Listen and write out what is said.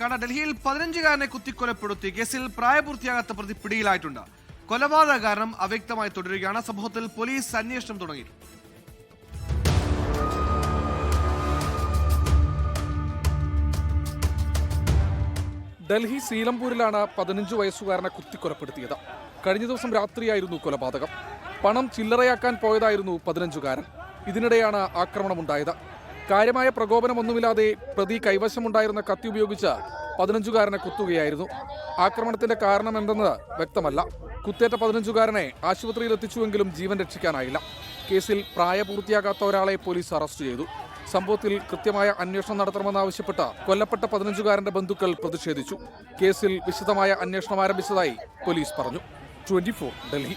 കാരണം ഡൽഹിയിൽ പതിനഞ്ചുകാരനെ കുത്തിക്കൊലപ്പെടുത്തി കേസിൽ പ്രായപൂർത്തിയാകാത്ത പ്രതി പിടിയിലായിട്ടുണ്ട്. കൊലപാതക കാരണം അവ്യക്തമായി തുടരുകയാണ്. സംഭവത്തിൽ പോലീസ് അന്വേഷണം തുടങ്ങി ഡൽഹി സീലംപൂരിലാണ് പതിനഞ്ച് വയസ്സുകാരനെ കുത്തിക്കൊലപ്പെടുത്തിയത്. കഴിഞ്ഞ ദിവസം രാത്രിയായിരുന്നു കൊലപാതകം. പണം ചില്ലറയാക്കാൻ പോയതായിരുന്നു പതിനഞ്ചുകാരൻ. ഇതിനിടെയാണ് ആക്രമണമുണ്ടായത്. കാര്യമായ പ്രകോപനമൊന്നുമില്ലാതെ പ്രതി കൈവശമുണ്ടായിരുന്ന കത്തി ഉപയോഗിച്ച് പതിനഞ്ചുകാരനെ കുത്തുകയായിരുന്നു. ആക്രമണത്തിന്റെ കാരണം എന്തെന്ന് വ്യക്തമല്ല. കുത്തേറ്റ പതിനഞ്ചുകാരനെ ആശുപത്രിയിൽ എത്തിച്ചുവെങ്കിലും ജീവൻ രക്ഷിക്കാനായില്ല. കേസിൽ പ്രായപൂർത്തിയാകാത്ത ഒരാളെ പോലീസ് അറസ്റ്റ് ചെയ്തു. സംഭവത്തിൽ കൃത്യമായ അന്വേഷണം നടത്തണമെന്നാവശ്യപ്പെട്ട് കൊല്ലപ്പെട്ട പതിനഞ്ചുകാരന്റെ ബന്ധുക്കൾ പ്രതിഷേധിച്ചു. കേസിൽ വിശദമായ അന്വേഷണം ആരംഭിച്ചതായി പോലീസ് പറഞ്ഞു. ട്വന്റി ഡൽഹി.